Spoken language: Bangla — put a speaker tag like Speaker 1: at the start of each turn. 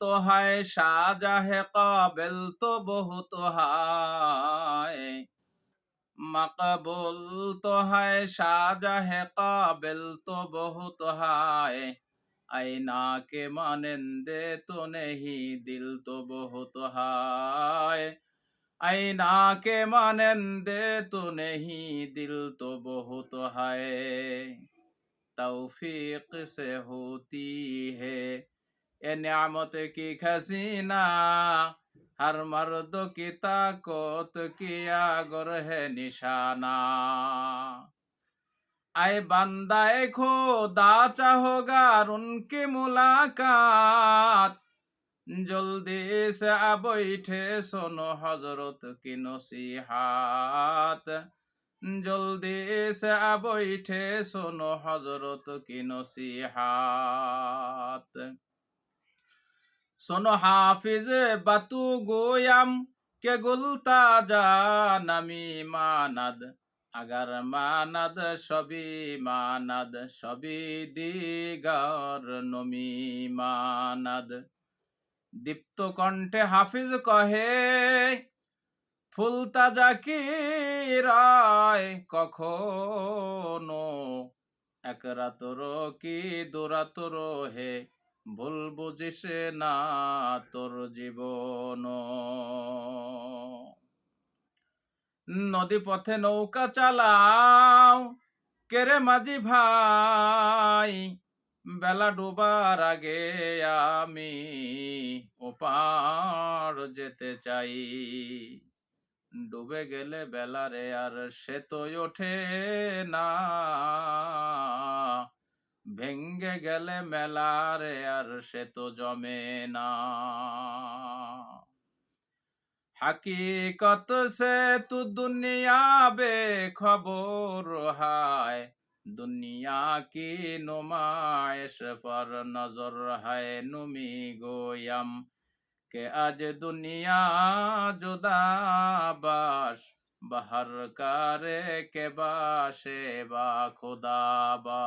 Speaker 1: তো হায়, শাহজাহে কাবেল তো বহুত হায়। মকবুল তো হায়, শাহজাহে কাবেল তো বহুত হায়। আইনা কে মানন্দে তো নেহি, দিল তো বহুত হায়। আইনা কে মানন্দে তো নেহি, দিল তো বহুত হায়। তৌফিক সে হতি হে। এ নিয়ামত কি খাসিনা হর মর্দ কি তাকত কিয়া আগর হে নিশানা আয় বান্দায় খোদা চাহোগার উনকে মুলাকাত জলদি সে আবৈঠে সোনো হজরত কি নসিহাত জলদি সে আবৈঠে সোনো হজরত কি নসিহাত শোনো হাফিজ বাতু গোয়াম, কে গুলতা যা নামি মানাদ। আগার মানাদ সবি মানাদ সবি দিগার নমি মানাদ। দীপ্ত কণ্ঠে হাফিজ কহে ফুলতা কি রায় কখনো? এক রাতর কি দুরাতর হে ভুল বুঝিস না তোর জীবন। নদী পথে নৌকা চালাও, কেরে মাঝি ভাই? বেলা ডোবার আগে আমি ওপার যেতে চাই। ডুবে গেলে বেলারে আর সে তো ওঠে না। ভেঙ্গে গেলে মেলারে আর সে তো জমে না। হাকিকত সে তু দুনিয়া বে খবর হায়, দুনিয়া কি নুমায়েশ পর নজর হায় নুমি গোয়াম। কে আজ দুনিয়া জুদাবাস বাহার কারে কে বাসে বা খুদাবা